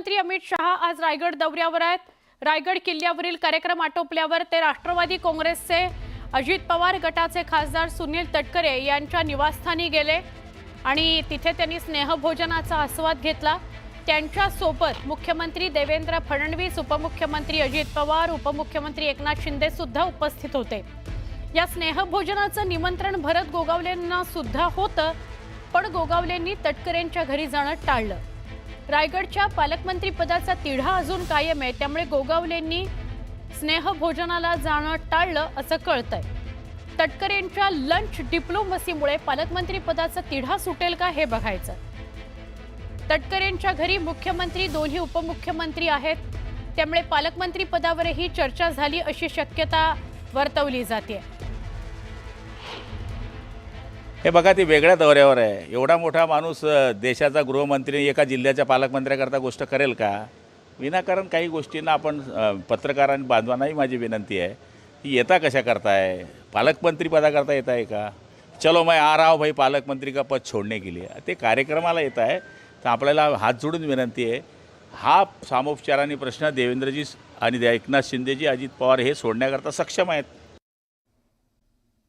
गृहमंत्री अमित शहा आज रायगड दौऱ्यावर आहेत. रायगड किल्ल्यावरील कार्यक्रम आटोपल्यावर ते राष्ट्रवादी काँग्रेसचे अजित पवार गटाचे खासदार सुनील तटकरे यांच्या निवासस्थानी गेले आणि तिथे त्यांनी स्नेहभोजनाचा आस्वाद घेतला. त्यांच्यासोबत मुख्यमंत्री देवेंद्र फडणवीस उपमुख्यमंत्री अजित पवार उपमुख्यमंत्री एकनाथ शिंदे सुद्धा उपस्थित होते. या स्नेहभोजनाचं निमंत्रण भरत गोगावलेंना सुद्धा होतं पण गोगावलेंनी तटकरेंच्या घरी जाणं टाळलं. रायगडच्या पालकमंत्रीपदाचा तिढा अजून कायम आहे. त्यामुळे गोगावलेंनी स्नेहभोजनाला जाणं टाळलं असं कळतंय. तटकरेंच्या लंच डिप्लोमसीमुळे पालकमंत्रीपदाचा तिढा सुटेल का हे बघायचं. तटकरेंच्या घरी मुख्यमंत्री दोन्ही उपमुख्यमंत्री आहेत. त्यामुळे पालकमंत्री पदावरही चर्चा झाली अशी शक्यता वर्तवली जाते हे बघा ते वेगळ्या दौऱ्यावर आहे. एवढा मोठा माणूस देशाचा गृहमंत्री एका जिल्ह्याच्या पालकमंत्र्याकरता गोष्ट करेल का? विनाकारण काही गोष्टींना आपण पत्रकार आणि बांधवांनाही माझी विनंती आहे की येता कशा करताय? पालकमंत्री पदाकरता येत आहे का? चलो मैं आ रहा हूँ भाई पालकमंत्री का पद छोडणे गेली ते कार्यक्रमाला येत आहे. तर आपल्याला हात जोडून विनंती आहे हा सामोपचाराने प्रश्न देवेंद्रजी आणि एकनाथ शिंदेजी अजित पवार हे सोडण्याकरता सक्षम आहेत.